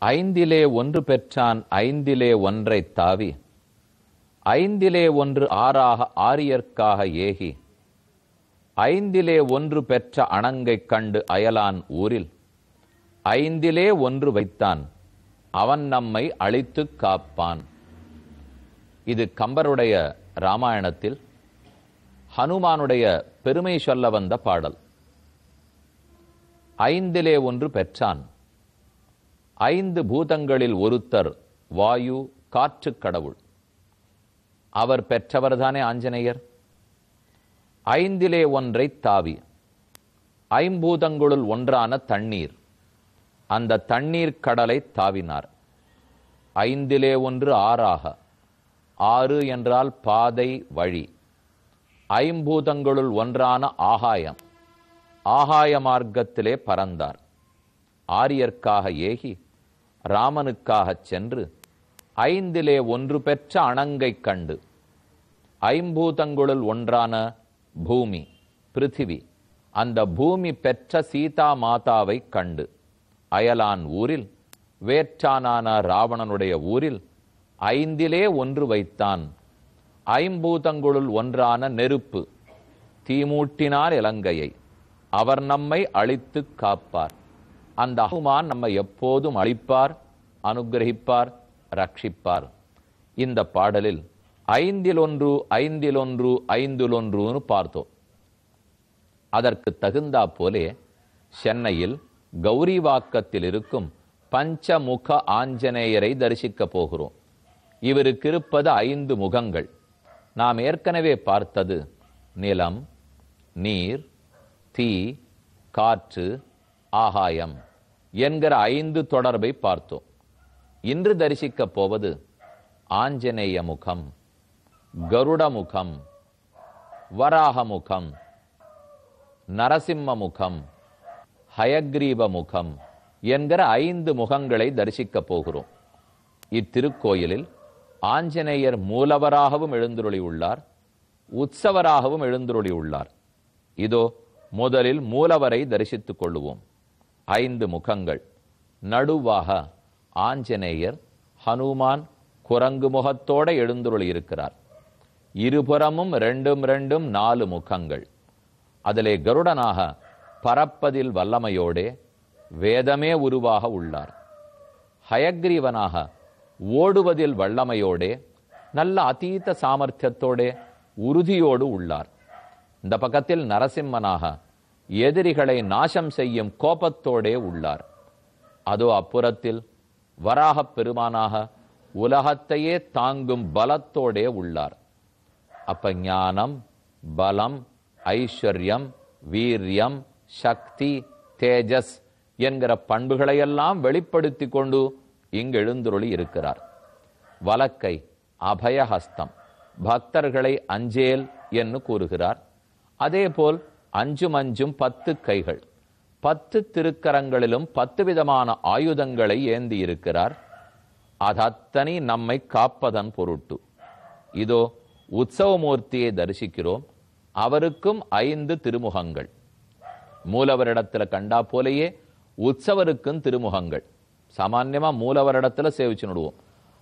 ஐந்திலே ஒன்று பெற்றான் ஐந்திலே ஒன்றைத் தாவி. ஐந்திலே ஒன்று ஆறாக ஆரியர்க்காக ஏகி. ஐந்திலே ஒன்று பெற்ற அணங்கைக் கண்டு அயலான் ஊரில். ஐந்திலே ஒன்று வைத்தான் அவன் நம்மை அழித்துக் காப்பான். இது கம்பருடைய ராமாயணத்தில் ஹனுமானுடைய பெருமை சொல்ல வந்த பாடல். ஐந்திலே ஒன்று பெற்றான். ஐந்து பூதங்களில் ஒருத்தர் வாயு காற்றுக் கடவுள். அவர் பெற்றவர்தானே ஆஞ்சநேயர்? ஐந்திலே ஒன்றை தாவி. ஐம்பூதங்களுள் ஒன்றான தண்ணீர். அந்த தண்ணீர் கடலை தாவினார். ஐந்திலே ஒன்று ஆறாக. ஆறு என்றால் பாதை வழி. ஐம்பூதங்களுள் ஒன்றான ஆகாயம். ஆகாய மார்க்கத்திலே பறந்தார். ஆரியர்க்காக ஏகி ராமனுக்காகச் சென்று ஐந்திலே ஒன்று பெற்ற அணங்கைக் கண்டு ஐம்பூதங்களுள் ஒன்றான பூமி பிருத்திவி அந்த பூமி பெற்ற சீதா மாதாவைக் கண்டு அயலான் ஊரில் வேற்றானான ராவணனுடைய ஊரில் ஐந்திலே ஒன்று வைத்தான் ஐம்பூதங்களுள் ஒன்றான நெருப்பு தீமூட்டினார் இலங்கையை. அவர் நம்மை அழித்துக் காப்பார். அந்த அகுமான் நம்மை எப்போதும் அழிப்பார் அனுகிரகிப்பார் ரட்சிப்பார். இந்த பாடலில் ஐந்தில் ஒன்று ஐந்தில் ஒன்று ஐந்தில் பார்த்தோம். அதற்கு தகுந்தா போலே சென்னையில் கௌரிவாக்கத்தில் இருக்கும் பஞ்சமுக ஆஞ்சநேயரை தரிசிக்க போகிறோம். இவருக்கு இருப்பது ஐந்து முகங்கள். நாம் ஏற்கனவே பார்த்தது நிலம் நீர் தீ காற்று ஆகாயம் என்கிற ஐந்து தொடர்பை பார்த்தோம். இன்று தரிசிக்கப் போவது ஆஞ்சநேய முகம் கருட முகம் வராக முகம் நரசிம்ம முகம் ஹயக்ரீவ முகம் என்கிற ஐந்து முகங்களை தரிசிக்கப் போகிறோம். இத்திருக்கோயிலில் ஆஞ்சநேயர் மூலவராகவும் எழுந்துருளி உள்ளார் உற்சவராகவும் எழுந்துருளி உள்ளார் இதோ முதலில் மூலவரை தரிசித்துக் கொள்ளுவோம். ஐந்து முகங்கள். நடுவாக ஆஞ்சநேயர் ஹனுமான் குரங்கு முகத்தோட எழுந்துருள் இருக்கிறார் இருபுறமும் ரெண்டும் ரெண்டும் நாலு முகங்கள். அதிலே கருடனாக பறப்பதில் வல்லமையோடே வேதமே உருவாக உள்ளார். ஹயக்ரீவனாக ஓடுவதில் வல்லமையோடே நல்ல அதீத சாமர்த்தியத்தோடே உறுதியோடு உள்ளார். இந்த பக்கத்தில் நரசிம்மனாக எதிரிகளை நாசம் செய்யும் கோபத்தோடே உள்ளார். அதோ அப்புறத்தில் வராகப் பெருமானாக உலகத்தையே தாங்கும் பலத்தோடே உள்ளார். அப்ப ஞானம் பலம் ஐஸ்வர்யம் வீரியம் சக்தி தேஜஸ் என்கிற பண்புகளையெல்லாம் வெளிப்படுத்தி கொண்டு இங்கு எழுந்துருளி இருக்கிறார். வலக்கை அபயஹஸ்தம் பக்தர்களை அஞ்சேல் என்று கூறுகிறார். அதேபோல் அஞ்சும் அஞ்சும் பத்து கைகள். பத்து திருக்கரங்களிலும் பத்து விதமான ஆயுதங்களை ஏந்தி இருக்கிறார். அதத்தனி நம்மை காப்பதன் பொருட்டு. இதோ உற்சவமூர்த்தியை தரிசிக்கிறோம். அவருக்கும் ஐந்து திருமுகங்கள். மூலவரிடத்தில் கண்டா போலேயே உற்சவருக்கும் திருமுகங்கள். சாமான்யமா மூலவரிடத்தில் சேவிச்சு நடுவோம்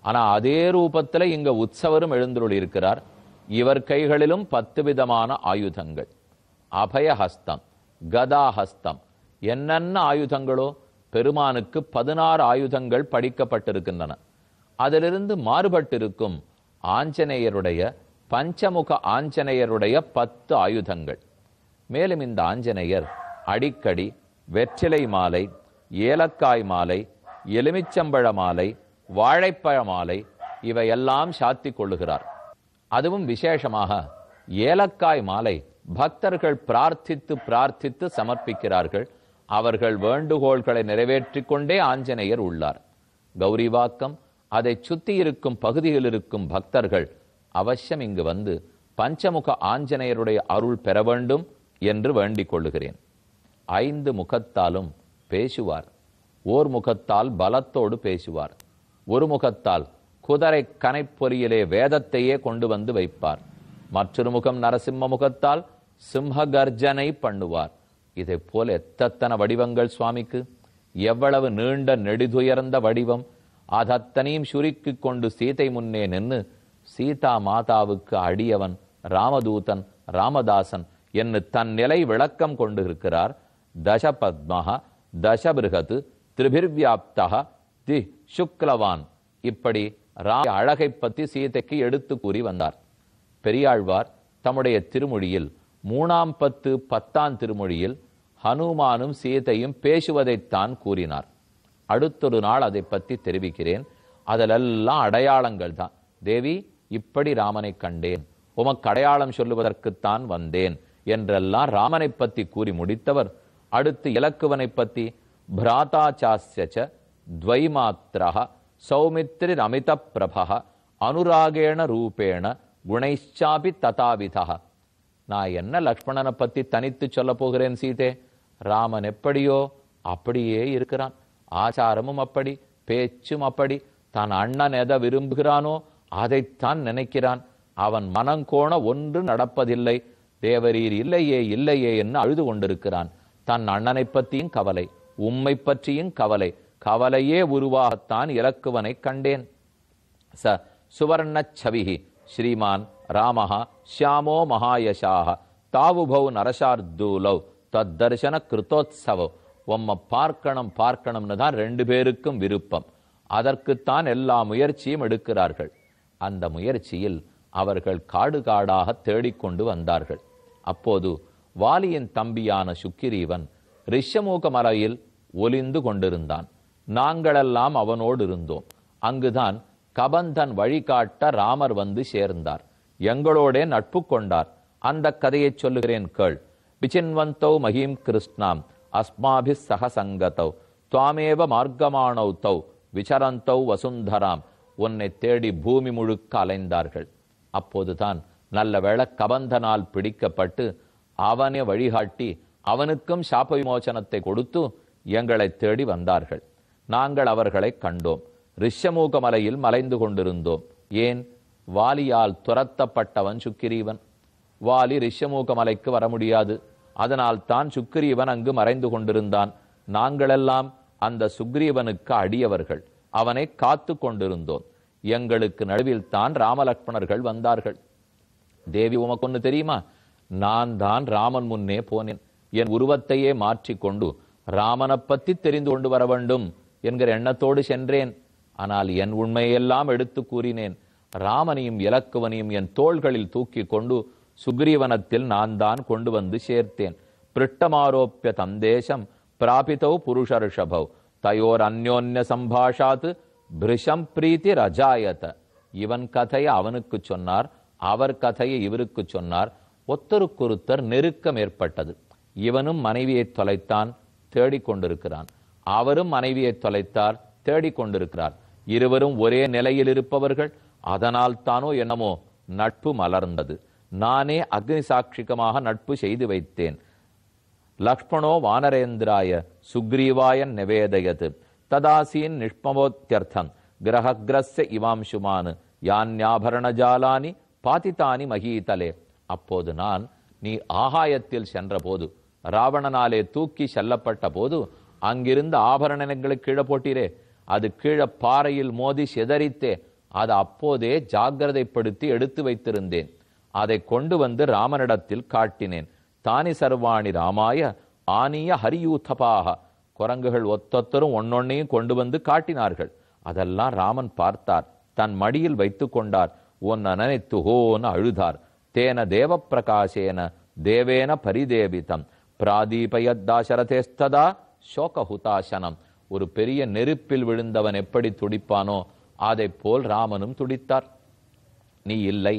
ஆனா அதே ரூபத்தில் இங்க உற்சவரும் எழுந்துருளி இருக்கிறார் இவர் கைகளிலும் பத்து விதமான ஆயுதங்கள். அபயஹஸ்தம் கதாஹஸ்தம். என்னென்ன ஆயுதங்களோ பெருமானுக்கு பதினாறு ஆயுதங்கள் படிக்கப்பட்டிருக்கின்றன. அதிலிருந்து மாறுபட்டிருக்கும் ஆஞ்சநேயருடைய பஞ்சமுக ஆஞ்சநேயருடைய பத்து ஆயுதங்கள். மேலும் இந்த ஆஞ்சநேயர் அடிக்கடி வெற்றிலை மாலை ஏலக்காய் மாலை எலுமிச்சம்பழ மாலை வாழைப்பழ மாலை இவையெல்லாம் சாத்தி கொள்ளுகிறார். அதுவும் விசேஷமாக ஏலக்காய் மாலை பக்தர்கள் பிரார்த்தித்து பிரார்த்தித்து சமர்ப்பிக்கிறார்கள். அவர்கள் வேண்டுகோள்களை நிறைவேற்றிக் கொண்டே ஆஞ்சநேயர் உள்ளார். கௌரிவாக்கம் அதை சுத்தி இருக்கும் பகுதியில் இருக்கும் பக்தர்கள் அவசியம் இங்கு வந்து பஞ்சமுக ஆஞ்சநேயருடைய அருள் பெற வேண்டும் என்று வேண்டிக் கொள்ளுகிறேன். ஐந்து முகத்தாலும் பேசுவார். ஓர் முகத்தால் பலத்தோடு பேசுவார். ஒரு முகத்தால் குதிரை கனைப்பொறியிலே வேதத்தையே கொண்டு வந்து வைப்பார். மற்றொரு முகம் நரசிம்ம முகத்தால் சிம்ம கர்ஜனை பண்ணுவார். இதை போல எத்தத்தன வடிவங்கள் சுவாமிக்கு? எவ்வளவு நீண்ட நெடிதுயர்ந்த வடிவம். அதத்தனையும் சுருக்கி கொண்டு சீதை முன்னே நின்று சீதா மாதாவுக்கு அடியவன் ராமதூதன் ராமதாசன் என்று தன் நிலை விளக்கம் கொண்டு இருக்கிறார். தசபத்மஹ தசபிருகத் திரிபிர்வியாப்தா தி சுக்லவான். இப்படி ராம அழகை பற்றி சீதைக்கு எடுத்து கூறி வந்தார். பெரியாழ்வார் தம்முடைய திருமொழியில் மூணாம் பத்து பத்தாம் திருமொழியில் ஹனுமானும் சீதையும் பேசுவதைத்தான் கூறினார். அடுத்தொரு நாள் அதை பற்றி தெரிவிக்கிறேன். அதிலெல்லாம் அடையாளங்கள் தான். தேவி இப்படி ராமனை கண்டேன். உமக்கு அடையாளம் சொல்லுவதற்குத்தான் வந்தேன் என்றெல்லாம் ராமனை பற்றி கூறி முடித்தவர். அடுத்து இலக்குவனை பற்றி பிராதாச்சாஸ்யச்ச துவைமாத்திரா சௌமித்ரிர் ரமித பிரபக அனுராகேண ரூபேண குணைச்சாபி ததாவிதா நான் என்ன லக்ஷ்மணனை பத்தி தனித்து சொல்ல போகிறேன் சீதே? ராமன் எப்படியோ அப்படியே இருக்கிறான். ஆச்சாரமும் அப்படி பேச்சும் அப்படி. தான் அண்ணன் எதை விரும்புகிறானோ அதைத்தான் நினைக்கிறான். அவன் மனங்கோண ஒன்று நடப்பதில்லை. தேவரீர் இல்லையே இல்லையே என்று அழுது கொண்டிருக்கிறான். தன் அண்ணனை பற்றியும் கவலை உம்மை பற்றியும் கவலை. கவலையே உருவாகத்தான் இலக்குவனை கண்டேன். ச சுவர்ணச்சவிஹி ஸ்ரீமான் ராமஹ ஷியாமோ மகாயசாக தாவுபௌ நரசார்தூலவ் தத்தர்சன கிருத்தோத்சவம் உம்ம பார்க்கணும் பார்க்கணும்னு தான் ரெண்டு பேருக்கும் விருப்பம். அதற்குத்தான் எல்லா முயற்சியும் எடுக்கிறார்கள். அந்த முயற்சியில் அவர்கள் காடு காடாக தேடிக்கொண்டு வந்தார்கள். அப்போது வாலியின் தம்பியான சுக்கிரீவன் ரிஷமூக மலையில் ஒலிந்து கொண்டிருந்தான். நாங்களெல்லாம் அவனோடு இருந்தோம் அங்குதான் கபந்தன் வழிகாட்ட ராமர் வந்து சேர்ந்தார். எங்களோடே நட்பு கொண்டார். அந்த கதையை சொல்லுகிறேன் கேள். விச்சின்வந்தௌ மகிம் கிருஷ்ணாம். அஸ்மாபி சகசங்கத்தௌ. துவாமேவ மார்க்கமானௌ தௌ. விசரந்தௌ வசுந்தராம். உன்னை தேடி பூமி முழுக்க அலைந்தார்கள். அப்போதுதான் நல்ல வேளை கபந்தனால் பிடிக்கப்பட்டு அவனே வழிகாட்டி அவனுக்கும் சாப விமோசனத்தை கொடுத்து எங்களை தேடி வந்தார்கள். நாங்கள் அவர்களை கண்டோம். ரிஷமூக மலையில் மலைந்து கொண்டிருந்தோம். ஏன்? வாலியால் துரத்தப்பட்டவன் சுக்கிரீவன். வாலி ரிஷமூக மலைக்கு வர முடியாது அதனால் தான் சுக்கிரீவன் அங்கு மறைந்து கொண்டிருந்தான். நாங்களெல்லாம் அந்த சுக்ரீவனுக்கு அடியவர்கள். அவனை காத்து கொண்டிருந்தோம். எங்களுக்கு நடுவில் தான் ராமலக்ஷ்மணர்கள் வந்தார்கள். தேவி உமக்கு ஒன்று தெரியுமா? நான் தான் ராமன் முன்னே போனேன். என் உருவத்தையே மாற்றிக்கொண்டு ராமனை பற்றி தெரிந்து கொண்டு வர வேண்டும். என்கிற எண்ணத்தோடு சென்றேன். ஆனால் என் உண்மையெல்லாம் எடுத்து கூறினேன். ராமனையும் இலக்குவனையும் என் தோள்களில் தூக்கி கொண்டு சுக்ரீவனத்தில் நான் தான் கொண்டு வந்து சேர்த்தேன். பிருட்டமாரோப்பிய தந்தேசம் பிராபித்தௌ புருஷர்ஷபவ் தயோர் அந்யோன்ய சம்பாஷாத் பிரிஷம் பிரீத்தி ரஜாயத. இவன் கதையை அவனுக்கு சொன்னார் அவர் கதையை இவருக்கு சொன்னார். ஒத்தருக்கொருத்தர் நெருக்கம் ஏற்பட்டது. இவனும் மனைவியை தொலைத்தான் தேடிக்கொண்டிருக்கிறான் அவரும் மனைவியை தொலைத்தார் தேடிக்கொண்டிருக்கிறார் இருவரும் ஒரே நிலையில் இருப்பவர்கள் அதனால் தானோ என்னமோ நட்பு மலர்ந்தது. நானே அக்னி சாட்சிகமாக நட்பு செய்து வைத்தேன். லக்ஷ்மணோ வானரேந்திராய சுக்ரீவாய நிவேதயது. ததாசீன் நிஷ்மவோத்தியர்த்தம் கிரககிரஸ்ய யான்யாபரண யான்யாபரணஜாலானி பாதித்தானி மகீதலே. அப்போது நான் நீ ஆகாயத்தில் சென்றபோது ராவணனாலே தூக்கி செல்லப்பட்ட போது அங்கிருந்த ஆபரணங்களை கீழே போட்டீரே. அது கீழே பாறையில் மோதி சிதறித்தே அதை அப்போதே ஜாக்கிரதைப்படுத்தி எடுத்து வைத்திருந்தேன். அதை கொண்டு வந்து ராமனிடத்தில் காட்டினேன். தானி சர்வாணி ராமாய ஆனிய ஹரியூத்தபாக குரங்குகள் ஒத்தொத்தரும் ஒன்னொன்னையும் கொண்டு வந்து காட்டினார்கள். அதெல்லாம் ராமன் பார்த்தார். தன் மடியில் வைத்து கொண்டார். உன் அனனைத்து ஹோன்னு அழுதார். தேன தேவ பிரகாசேன தேவேன பரிதேவிதம். பிராதீபயத்தாசரதேஸ்ததா சோகஹுதாசனம் ஒரு பெரிய நெருப்பில் விழுந்தவன் எப்படி துடிப்பானோ அதை போல் ராமனும் துடித்தார். நீ இல்லை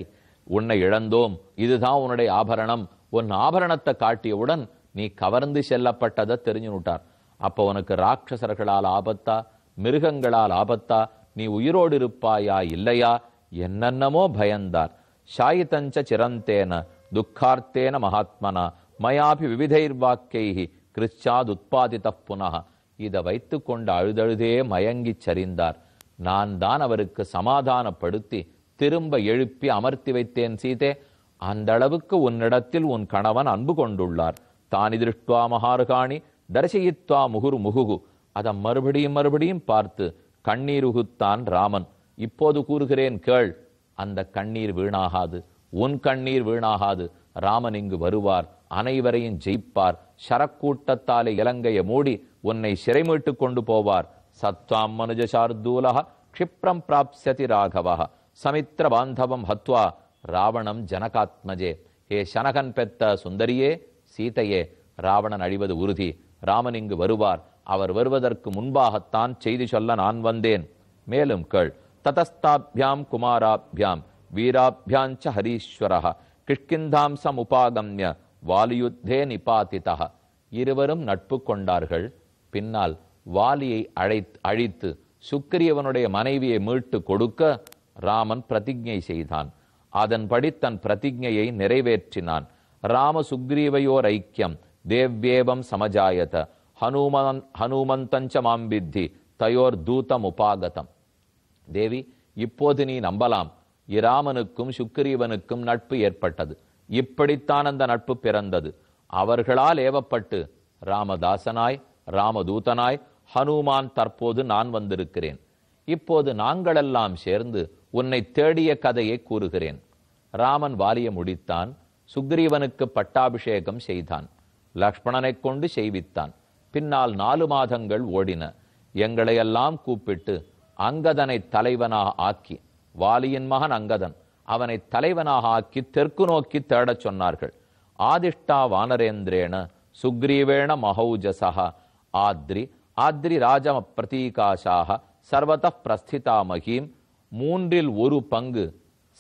உன்னை இழந்தோம் இதுதான் உன்னுடைய ஆபரணம். உன் ஆபரணத்தை காட்டியவுடன் நீ கவர்ந்து செல்லப்பட்டதை தெரிஞ்சுனுட்டார். அப்போ உனக்கு ராட்சசர்களால் ஆபத்தா மிருகங்களால் ஆபத்தா நீ உயிரோடு இருப்பாயா இல்லையா? என்னென்னமோ பயந்தார். சாயிதஞ்ச சிரந்தேன துக்கார்த்தேன மகாத்மனா மயாபி விவிதைர் வாக்கைஹி கிருச்சாத் புனக இதை வைத்து கொண்டு அழுதழுதே மயங்கிச் சரிந்தார். நான் தான் அவருக்கு சமாதானப்படுத்தி திரும்ப எழுப்பி அமர்த்தி வைத்தேன் சீதே. அந்த அளவுக்கு உன்னிடத்தில் உன் கணவன் அன்பு கொண்டுள்ளார். தானி திருஷ்டுவா மகார்காணி தரிசயித்வா முகுரு முகுகு. அதை மறுபடியும் மறுபடியும் பார்த்து கண்ணீர் உகுத்தான் ராமன். இப்போது கூறுகிறேன் கேள் அந்த கண்ணீர் வீணாகாது. உன் கண்ணீர் வீணாகாது. ராமன் இங்கு வருவார். அனைவரையும் ஜெயிப்பார். சரக்கூட்டத்தாலே இலங்கையை மூடி உன்னை சிறைமீட்டு கொண்டு போவார். சத்வாம் மனுஜ சார்தூலக க்ஷிப்ரம் பிராப்ஸ்யதி ராகவா சமித்திர பாந்தவம் ஹத்வா ராவணம் ஜனகாத்மஜே. ஹே சனகன் பெத்த சுந்தரியே சீதையே ராவணன் அழிவது உறுதி. ராமன் இங்கு வருவார். அவர் வருவதற்கு முன்பாகத்தான் செய்தி சொல்ல நான் வந்தேன். மேலும் கேள். ததஸ்தாபியாம் குமாராபியாம். வீராபியாஞ்ச ஹரீஸ்வரः கிஷ்கிந்தாம் சமுபாகம்ய. வாலியுத்தே நிபாத்திதா இருவரும் நட்பு கொண்டார்கள். பின்னால் வாலியை அழை அழித்து சுக்கிரியவனுடைய மனைவியை மீட்டு கொடுக்க ராமன் பிரதிஜை செய்தான். அதன்படி தன் பிரதிஜையை நிறைவேற்றினான். ராம சுக்ரீவையோர் ஐக்கியம். தேவ்யேவம் சமஜாயத. ஹனுமன் ஹனுமந்தஞ்ச மாம்பித்தி. தயோர் தூதம் உபாகதம். தேவி இப்போது நீ நம்பலாம். இராமனுக்கும் சுக்கிரீவனுக்கும் நட்பு ஏற்பட்டது. இப்படித்தான் அந்த நட்பு பிறந்தது. அவர்களால் ஏவப்பட்டு ராமதாசனாய் ராமதூதனாய் ஹனுமான் தற்போது நான் வந்திருக்கிறேன். இப்போது நாங்களெல்லாம் சேர்ந்து உன்னை தேடிய கதையை கூறுகிறேன். ராமன் வாலிய முடித்தான் சுக்ரீவனுக்கு பட்டாபிஷேகம் செய்தான். லக்ஷ்மணனைக் கொண்டு செய்வித்தான். பின்னால் நாலு மாதங்கள் ஓடின. எங்களையெல்லாம் கூப்பிட்டு அங்கதனை தலைவனாக ஆக்கி வாலியின் மகன் அங்கதன் அவனை தலைவனாக ஆக்கி தெற்கு நோக்கி தேடச் சொன்னார்கள். ஆதிஷ்டா வானரேந்திரேன சுக்ரீவேண மகௌஜசா ஆத்ரி ஆத்ரி ராஜம பிரதீகாஷாக சர்வத பிரஸ்திதா மகீம். மூன்றில் ஒரு பங்கு.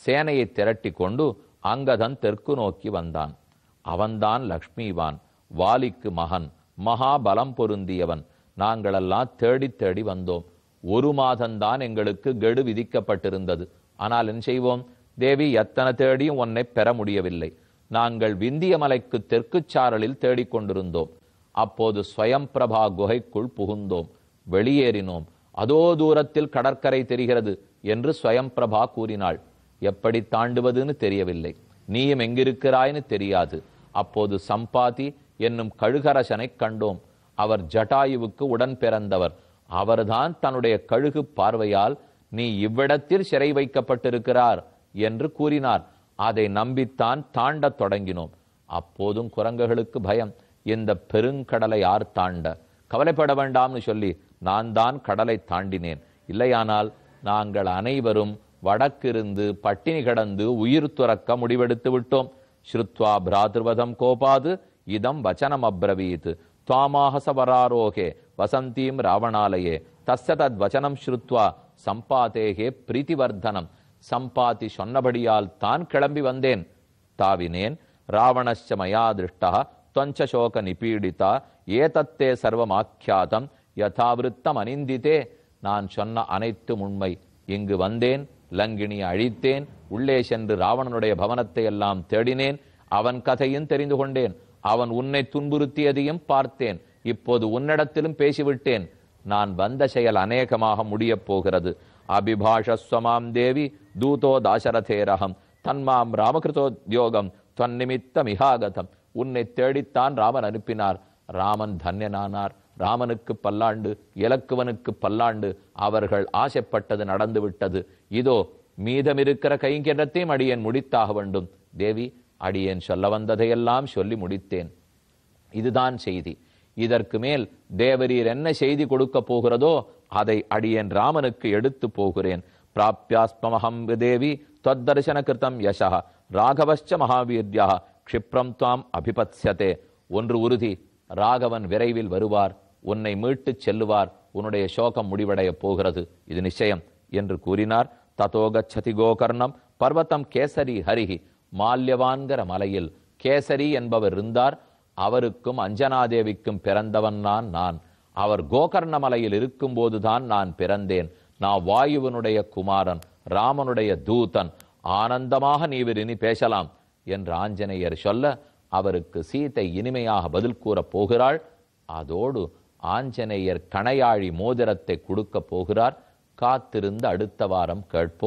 சேனையை திரட்டி கொண்டு அங்கதன் தெற்கு நோக்கி வந்தான். அவன்தான் லக்ஷ்மிவான் வாலிக்கு மகன் மகாபலம் பொருந்தியவன். நாங்களெல்லாம் தேடி தேடி வந்தோம். ஒரு மாதம்தான் எங்களுக்கு கெடு விதிக்கப்பட்டிருந்தது. ஆனால் என்ன செய்வோம்? தேவி எத்தனை தேடியும் உன்னை பெற முடியவில்லை. நாங்கள் விந்திய மலைக்கு தெற்கு சாரலில் தேடிக்கொண்டிருந்தோம் அப்போது ஸ்வயம் பிரபா குகைக்குள் புகுந்தோம். வெளியேறினோம். அதோ தூரத்தில் கடற்கரை தெரிகிறது என்று ஸ்வயம் பிரபா கூறினாள். எப்படி தாண்டுவதுன்னு தெரியவில்லை. நீயும் எங்கிருக்கிறாய்னு தெரியாது. அப்போது சம்பாதி என்னும் கழுகரசனை கண்டோம். அவர் ஜட்டாயுவுக்கு உடன் பிறந்தவர். அவர்தான் தன்னுடைய கழுகு பார்வையால் நீ இவ்விடத்தில் சிறை வைக்கப்பட்டிருக்கிறார். என்று கூறினார் அதை நம்பித்தான் தாண்டத் தொடங்கினோம். அப்போதும் குரங்குகளுக்கு பயம். இந்த பெருங்கடலை யார் தாண்ட? கவலைப்பட வேண்டாம்னு சொல்லி நான் தான் கடலை தாண்டினேன். இல்லையானால் நாங்கள் அனைவரும் வடக்கிருந்து பட்டினி கடந்து உயிர் துறக்க முடிவெடுத்து விட்டோம். ஸ்ருத்வா பிராதிருவதம் கோபாது இதம் வச்சனம் அப்ரவீத். துவாமாகசவராரோகே வசந்தீம் ராவணாலயே. தஸ்ய தத் வச்சனம் ஸ்ருத்வா சம்பாதேகே பிரீத்திவர்தனம் சம்பாதி சொன்னபடியால் தான் கிளம்பி வந்தேன். தாவினேன் ராவணஸ்ச மயா திருஷ்டா துவஞ்ச சோக நிபீடிதா ஏதத்தே சர்வமாக்கியாதம் யதாவிருத்தம் அனிந்தித்தே நான் சொன்ன அனைத்து உண்மை. இங்கு வந்தேன் லங்கினி அழித்தேன் உள்ளே சென்று ராவணனுடைய பவனத்தை எல்லாம் தேடினேன் அவன் கதையும் தெரிந்து கொண்டேன் அவன் உன்னை துன்புறுத்தியதையும் பார்த்தேன் இப்போது உன்னிடத்திலும் பேசிவிட்டேன். நான் வந்த செயல் அநேகமாக முடியப் போகிறது. அபிபாஷஸ்வமாம் தேவி தூதோ தாசரதேரகம் தன்மாம் ராமகிருதோத்யோகம் தொன்னிமித்தமிகாகதம் உன்னை தேடித்தான் ராமன் அனுப்பினார். ராமன் தன்யனானார். ராமனுக்கு பல்லாண்டு இலக்குவனுக்கு பல்லாண்டு அவர்கள் ஆசைப்பட்டது நடந்து விட்டது இதோ மீதமிருக்கிற கைங்கரத்தையும் அடியேன் முடித்தாக வேண்டும். தேவி அடியேன் சொல்ல வந்ததையெல்லாம் சொல்லி முடித்தேன். இதுதான் செய்தி. இதற்கு மேல் தேவரீர் என்ன செய்தி கொடுக்க போகிறதோ அதை அடியேன் ராமனுக்கு எடுத்து போகிறேன். பிராபியாஸ்மஹம் தேவி தொத்தர்சன கிருத்தம் யசா ராகவச்ச மகாவீர்யா க்ஷிப்ரம் துவாம் அபிபத்யதே ஒன்று உறுதி ராகவன் விரைவில் வருவார். உன்னை மீட்டுச் செல்லுவார். உன்னுடைய சோகம் முடிவடையப் போகிறது. இது நிச்சயம் என்று கூறினார். ததோகச்சதி கோகர்ணம். பர்வத்தம் கேசரி ஹரிஹி மால்யவான்கிற மலையில். கேசரி என்பவர் இருந்தார். அவருக்கும் அஞ்சனாதேவிக்கும் பிறந்தவன் நான் நான். அவர் கோகர்ண மலையில் இருக்கும்போதுதான் நான் பிறந்தேன். நான் வாயுவனுடைய குமாரன் ராமனுடைய தூதன் ஆனந்தமாக நீ இனி பேசலாம் என்று ஆஞ்சநேயர் சொல்ல அவருக்கு சீதை இனிமையாக பதில் கூறப் போகிறாள். அதோடு ஆஞ்சநேயர் கணையாழி மோதிரத்தை கொடுக்க போகிறார். காத்திருந்து அடுத்த வாரம் கேட்போம்.